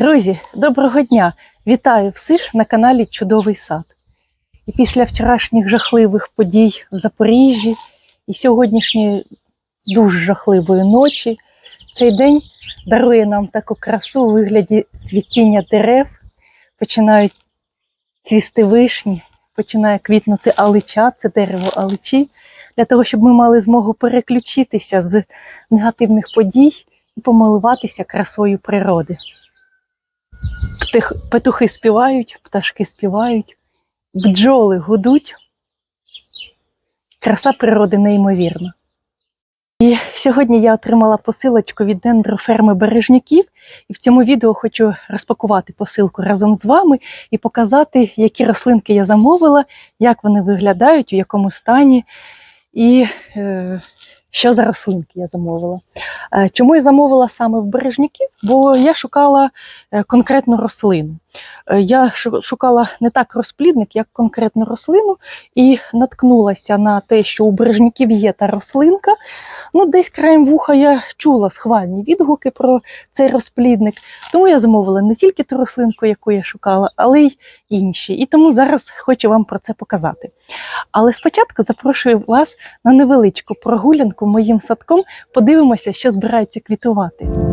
Друзі, доброго дня! Вітаю всіх на каналі Чудовий сад. І після вчорашніх жахливих подій в Запоріжжі і сьогоднішньої дуже жахливої ночі цей день дарує нам таку красу у вигляді цвітіння дерев, починають цвісти вишні, починає квітнути алича, це дерево аличі, для того, щоб ми мали змогу переключитися з негативних подій і помилуватися красою природи. Птих, петухи співають, пташки співають, бджоли гудуть. Краса природи неймовірна. І сьогодні я отримала посилочку від дендроферми бережняків, і в цьому відео хочу розпакувати посилку разом з вами і показати, які рослинки я замовила, як вони виглядають, у якому стані, і е, що за рослинки я замовила. Е, Чому я замовила саме в бережняків? Бо я шукала е, конкретну рослину. Е, Я шукала не так розплідник, як конкретну рослину, і наткнулася на те, що у бережняків є та рослинка. Ну, десь краєм вуха я чула схвальні відгуки про цей розплідник. Тому я замовила не тільки ту рослинку, яку я шукала, але й інші. І тому зараз хочу вам про це показати. Але спочатку запрошую вас на невеличку прогулянку моїм садком. Подивимося, що збирається квітувати.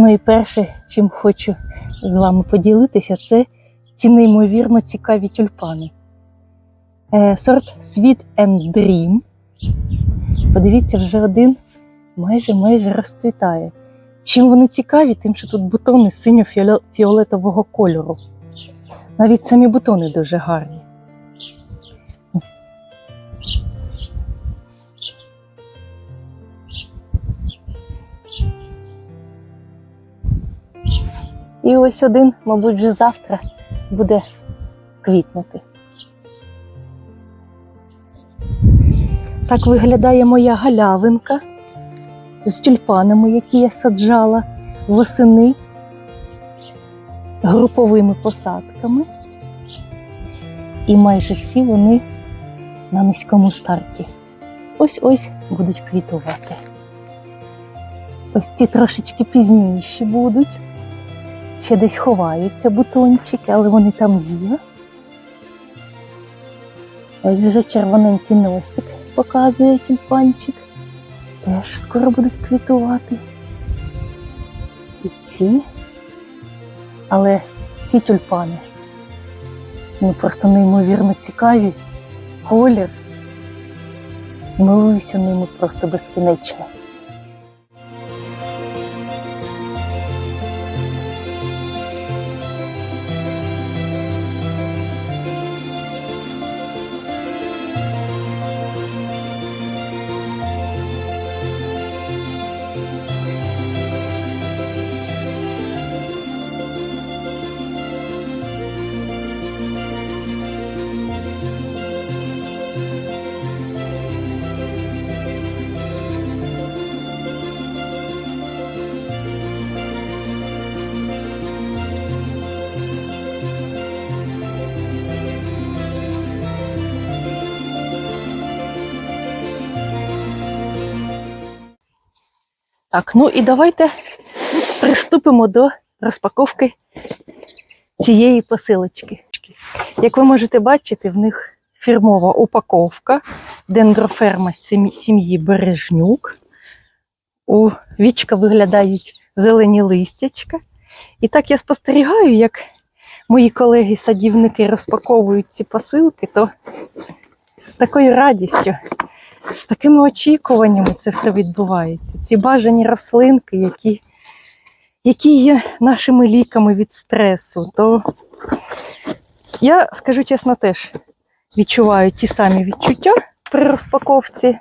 Ну і перше, чим хочу з вами поділитися, це ці неймовірно цікаві тюльпани. Е, сорт Sweet and Dream. Подивіться, вже один майже майже розцвітає. Чим вони цікаві, тим, що тут бутони синьо-фіолетового кольору. Навіть самі бутони дуже гарні. І ось один, мабуть, вже завтра буде квітнути. Так виглядає моя галявинка з тюльпанами, які я саджала восени груповими посадками. І майже всі вони на низькому старті. Ось-ось будуть квітувати. Ось ці трошечки пізніші будуть. Ще десь ховаються бутончики, але вони там є. Ось вже червоненький носик показує тюльпанчик. Теж скоро будуть квітувати. І ці. Але ці тюльпани ну, просто неймовірно цікаві. Колір. Милуюся ними просто безкінечно. Так, ну і давайте приступимо до розпаковки цієї посилочки. Як ви можете бачити, в них фірмова упаковка дендроферма сім'ї- Бережнюк. У вічка виглядають зелені листячка. І так я спостерігаю, як мої колеги-садівники розпаковують ці посилки, то з такою радістю з такими очікуваннями це все відбувається. Ці бажані рослинки, які, які є нашими ліками від стресу, то я скажу чесно, теж відчуваю ті самі відчуття при розпаковці,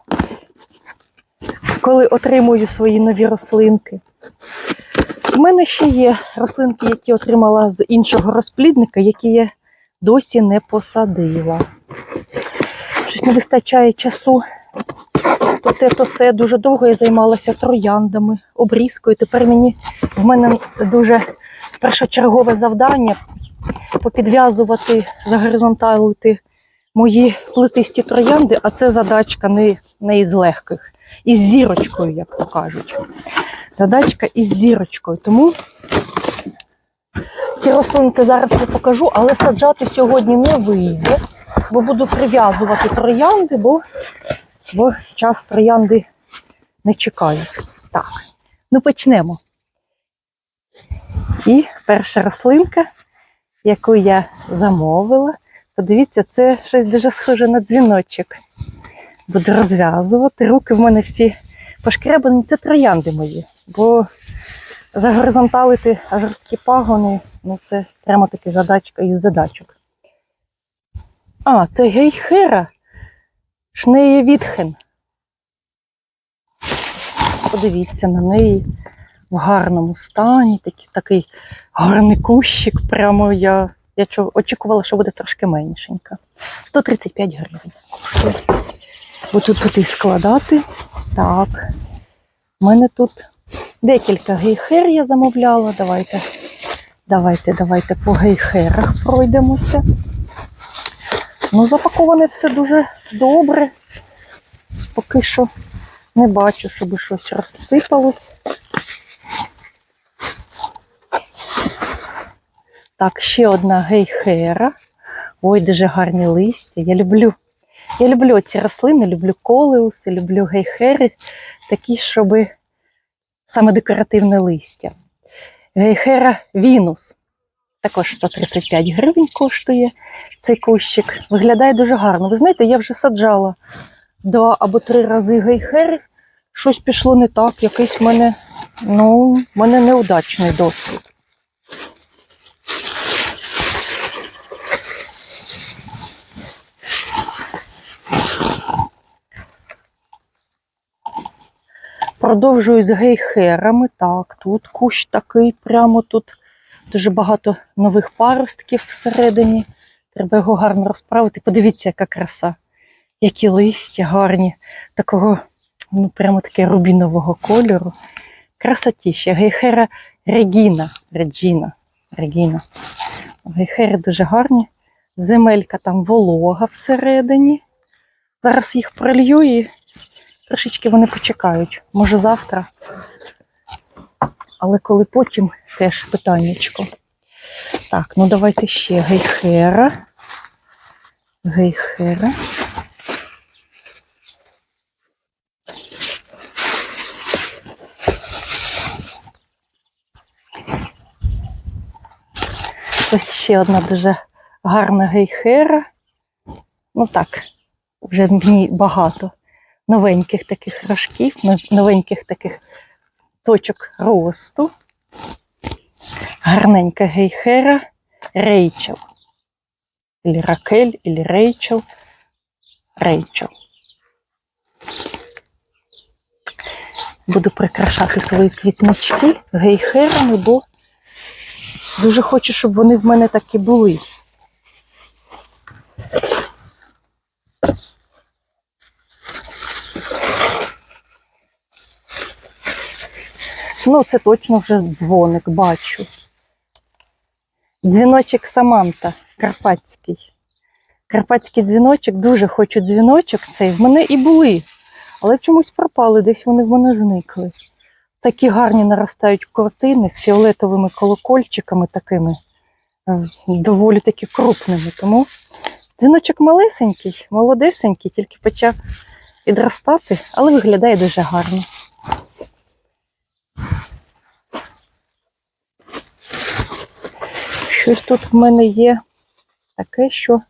коли отримую свої нові рослинки. У мене ще є рослинки, які отримала з іншого розплідника, які я досі не посадила. Щось не вистачає часу то те, то все дуже довго я займалася трояндами, обрізкою. Тепер мені в мене дуже першочергове завдання попідв'язувати, загоризонталити мої плетисті троянди, а це задачка не, не із легких. із зірочкою, як то кажуть. Задачка із зірочкою. Тому ці рослинки зараз я покажу, але саджати сьогодні не вийде, бо буду прив'язувати троянди, бо, бо час троянди не чекають. Так, ну почнемо. І перша рослинка, яку я замовила, подивіться, це щось дуже схоже на дзвіночок. Буду розв'язувати. Руки в мене всі пошкребані. Це троянди мої, бо загоризонталити жорсткі пагони, ну це прямо таки задачка із задачок. А, це гейхера Шнеєвітхен. Подивіться на неї в гарному стані, такий, такий гарний кущик. Прямо я, я очікувала, що буде трошки меншенька. 135 гривень коштує. Буду тут і складати. Так. У мене тут декілька гейхер я замовляла. Давайте, давайте, давайте по гейхерах пройдемося. Ну, запаковане все дуже добре. Поки що не бачу, щоб щось розсипалось. Так, ще одна гейхера. Ой, дуже гарні листя. Я люблю. Я люблю ці рослини, люблю колеуси, люблю гейхери, такі, щоб саме декоративне листя. Гейхера Вінус. Також 135 гривень коштує цей кущик. Виглядає дуже гарно. Ви знаєте, я вже саджала два або три рази гейхери. Щось пішло не так, якийсь в мене, ну, в мене неудачний досвід. Продовжую з гейхерами. Так, тут кущ такий, прямо тут дуже багато нових паростків всередині. Треба його гарно розправити. Подивіться, яка краса. Які листя гарні, такого, ну, прямо таке рубінового кольору. Красотіща. Гейхера Регіна. Реджіна. Регіна. Гейхери дуже гарні. Земелька там волога всередині. Зараз їх пролью і Трошечки вони почекають. Може завтра. Але коли потім теж питаннячко. Так, ну давайте ще гейхера. Гейхера. Ось ще одна дуже гарна гейхера. Ну так, вже мені багато новеньких таких рожків, новеньких таких точок росту. Гарненька гейхера Рейчел. Ілі Ракель, ілі Рейчел. Рейчел. Буду прикрашати свої квітнички гейхерами, бо дуже хочу, щоб вони в мене такі були. Ну, це точно вже дзвоник, бачу. Дзвіночок Саманта Карпатський. Карпатський дзвіночок, дуже хочу дзвіночок цей. В мене і були, але чомусь пропали, десь вони в мене зникли. Такі гарні наростають картини з фіолетовими колокольчиками такими, е, доволі таки крупними. Тому дзвіночок малесенький, молодесенький, тільки почав підростати, але виглядає дуже гарно. Щось тут в мене є таке, що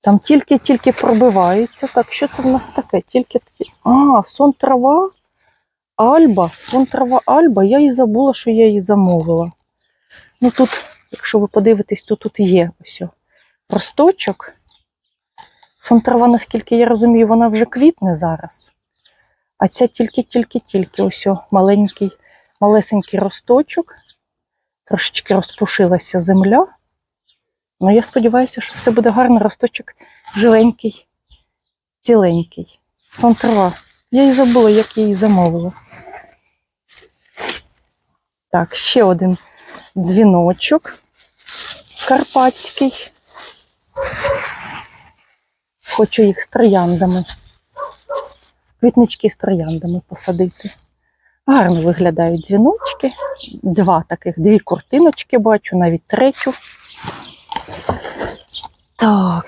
там тільки-тільки пробивається. Так, що це в нас таке? Тільки такі. А, сон трава Альба. Сон трава Альба. Я і забула, що я її замовила. Ну тут, якщо ви подивитесь, то тут є ось росточок. Сон трава, наскільки я розумію, вона вже квітне зараз. А ця тільки-тільки-тільки ось маленький, малесенький росточок. Трошечки розпушилася земля. Ну, я сподіваюся, що все буде гарно, росточок живенький, ціленький. сонтрва. Я і забула, як я її замовила. Так, ще один дзвіночок карпатський. Хочу їх з трояндами квітнички з трояндами посадити. Гарно виглядають дзвіночки. Два таких, дві куртиночки бачу, навіть третю. Так,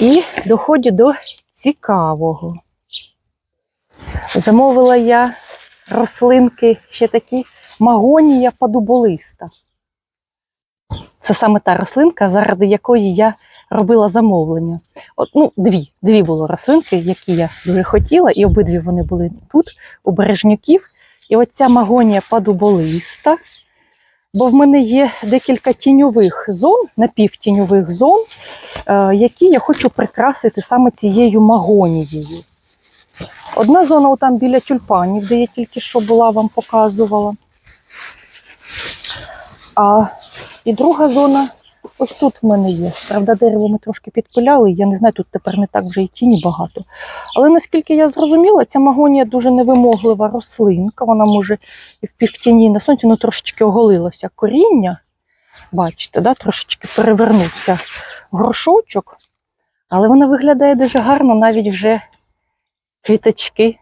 і доходжу до цікавого. Замовила я рослинки ще такі магонія падуболиста. Це саме та рослинка, заради якої я робила замовлення. От, ну, дві. Дві було рослинки, які я дуже хотіла, і обидві вони були тут, у бережнюків. І оця магонія падуболиста. Бо в мене є декілька тіньових зон, напівтіньових зон, е, які я хочу прикрасити саме цією магонією. Одна зона там біля тюльпанів, де я тільки що була, вам показувала. А і друга зона ось тут в мене є. Правда, дерево ми трошки підпиляли, я не знаю, тут тепер не так вже і тіні багато. Але наскільки я зрозуміла, ця магонія дуже невимоглива рослинка. Вона може і в півтіні на сонці, ну трошечки оголилося коріння. Бачите, да? трошечки перевернувся горшочок. Але вона виглядає дуже гарно, навіть вже квіточки.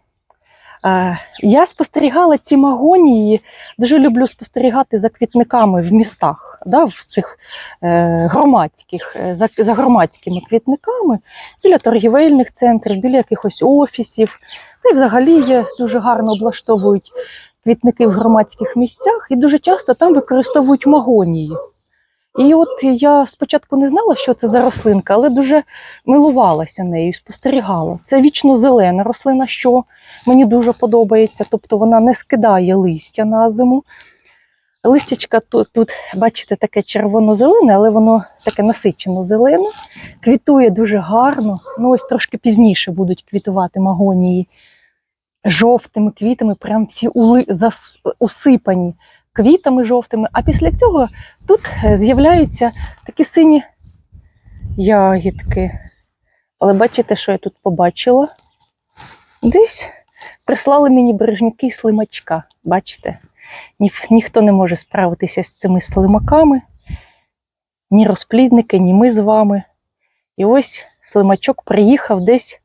Е, Я спостерігала ці магонії, дуже люблю спостерігати за квітниками в містах, да, в цих е, громадських, е, за, за громадськими квітниками, біля торгівельних центрів, біля якихось офісів. Та й взагалі є, дуже гарно облаштовують квітники в громадських місцях і дуже часто там використовують магонії. І от я спочатку не знала, що це за рослинка, але дуже милувалася нею, спостерігала. Це вічно зелена рослина, що мені дуже подобається. Тобто вона не скидає листя на зиму. Листячка тут, тут бачите, таке червоно-зелене, але воно таке насичено зелене. Квітує дуже гарно. Ну, ось трошки пізніше будуть квітувати магонії жовтими квітами, прям всі ули, зас, усипані квітами жовтими. А після цього тут е, з'являються такі сині ягідки. Але бачите, що я тут побачила? Десь прислали мені бережнюки слимачка. Бачите? Ні, ніхто не може справитися з цими слимаками, ні розплідники, ні ми з вами. І ось слимачок приїхав десь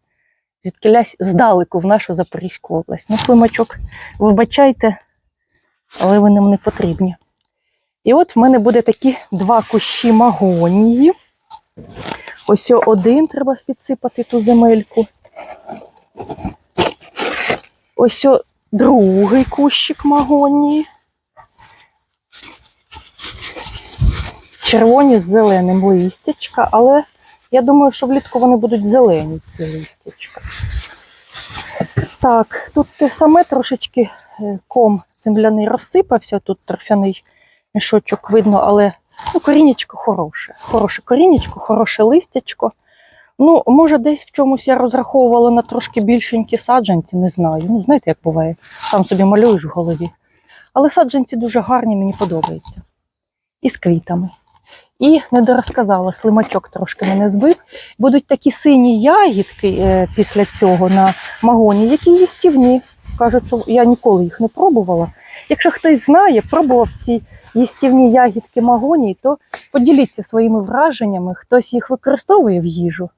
звідкилясь здалеку в нашу Запорізьку область. Ну, слимачок, вибачайте, але ви нам не потрібні. І от в мене буде такі два кущі магонії. Ось один треба підсипати ту земельку. Ось другий кущик магонії. Червоні з зеленим листячка, але я думаю, що влітку вони будуть зелені, ці листячка. Так, тут те саме трошечки е, ком земляний розсипався, тут торфяний мішочок видно, але ну, корінечко хороше. Хороше корінечко, хороше листячко. Ну, може, десь в чомусь я розраховувала на трошки більшенькі саджанці, не знаю. Ну, знаєте, як буває, сам собі малюєш в голові. Але саджанці дуже гарні, мені подобаються. І з квітами. І не дорозказала, слимачок трошки мене збив. Будуть такі сині ягідки е, після цього на магоні, які їстівні. Кажуть, що я ніколи їх не пробувала. Якщо хтось знає, пробував ці їстівні ягідки магонії, то поділіться своїми враженнями, хтось їх використовує в їжу.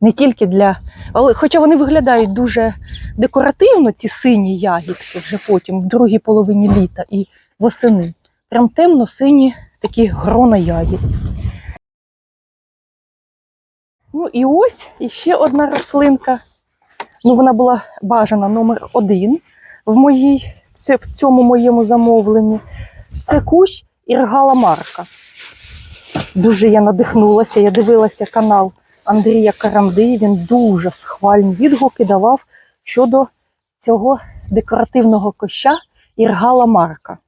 Не тільки для. Але, хоча вони виглядають дуже декоративно, ці сині ягідки, вже потім, в другій половині літа і восени. Прям темно-сині такі грона ягід. Ну і ось іще одна рослинка. Ну, вона була бажана номер один в, моїй, в цьому моєму замовленні. Це кущ Іргала Марка. Дуже я надихнулася. Я дивилася канал Андрія Карамди. Він дуже схвальні відгуки давав щодо цього декоративного куща Іргала Марка.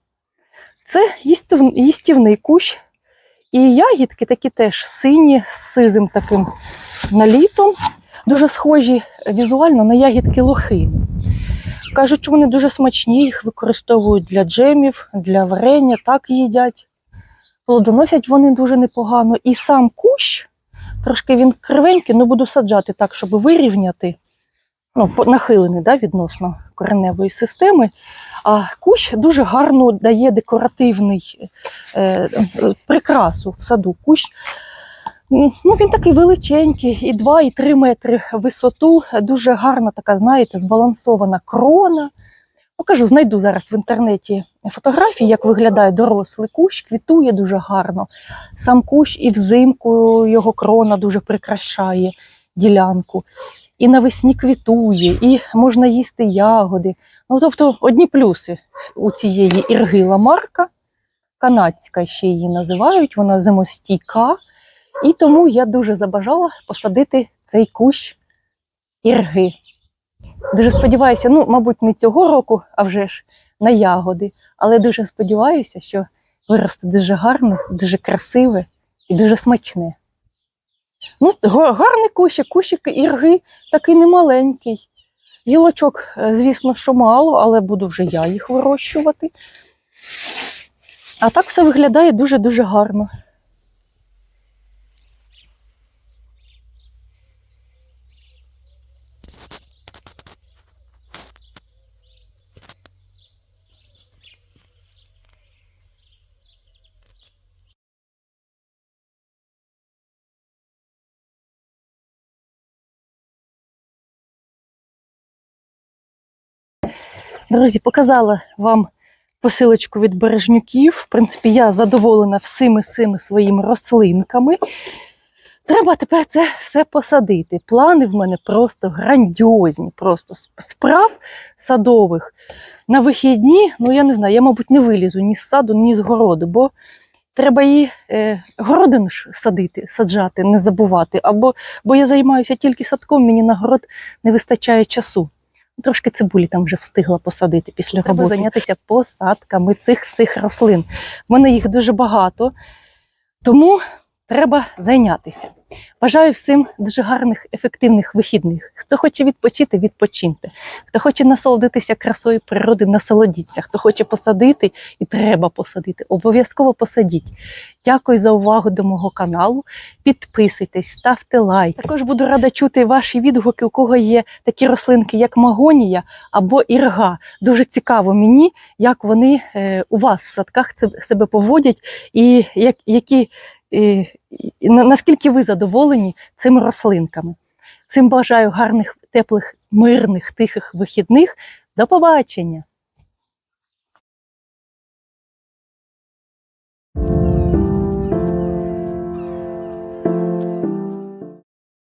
Це їстівний кущ, і ягідки такі теж сині, з сизим таким налітом, дуже схожі візуально на ягідки лохини. Кажуть, що вони дуже смачні, їх використовують для джемів, для варення, так їдять. Плодоносять вони дуже непогано. І сам кущ, трошки він кривенький, але буду саджати так, щоб вирівняти, ну, нахилений да, відносно кореневої системи. А кущ дуже гарно дає декоративний е, прикрасу в саду. Кущ Ну, він такий величенький, і 2, і 3 метри висоту. Дуже гарна така, знаєте, збалансована крона. Ну, кажу, знайду зараз в інтернеті фотографії, як виглядає дорослий кущ, квітує дуже гарно. Сам кущ і взимку його крона дуже прикрашає ділянку. І навесні квітує, і можна їсти ягоди. Ну, тобто, одні плюси у цієї ірги ламарка, канадська ще її називають, вона зимостійка. І тому я дуже забажала посадити цей кущ ірги. Дуже сподіваюся, ну, мабуть, не цього року, а вже ж на ягоди. Але дуже сподіваюся, що виросте дуже гарне, дуже красиве і дуже смачне. Ну, гарний кущик, кущик ірги такий немаленький. Гілочок, е, звісно, що мало, але буду вже я їх вирощувати. А так все виглядає дуже-дуже гарно. Друзі, показала вам посилочку від бережнюків. В принципі, я задоволена всіми цими своїми рослинками. Треба тепер це все посадити. Плани в мене просто грандіозні, просто справ садових. На вихідні, ну я не знаю, я, мабуть, не вилізу ні з саду, ні з городу, бо треба її е, городину ж садити, саджати, не забувати. Або бо я займаюся тільки садком, мені на город не вистачає часу. Трошки цибулі там вже встигла посадити після Треба роботи. зайнятися посадками цих всіх рослин. В мене їх дуже багато, тому треба зайнятися. Бажаю всім дуже гарних, ефективних вихідних. Хто хоче відпочити, відпочиньте. Хто хоче насолодитися красою природи, насолодіться. Хто хоче посадити і треба посадити, обов'язково посадіть. Дякую за увагу до мого каналу. Підписуйтесь, ставте лайк. Також буду рада чути ваші відгуки, у кого є такі рослинки, як магонія або ірга. Дуже цікаво мені, як вони е, у вас в садках себе поводять, і як, які, наскільки ви задоволені цими рослинками. Всім бажаю гарних, теплих, мирних, тихих вихідних. До побачення!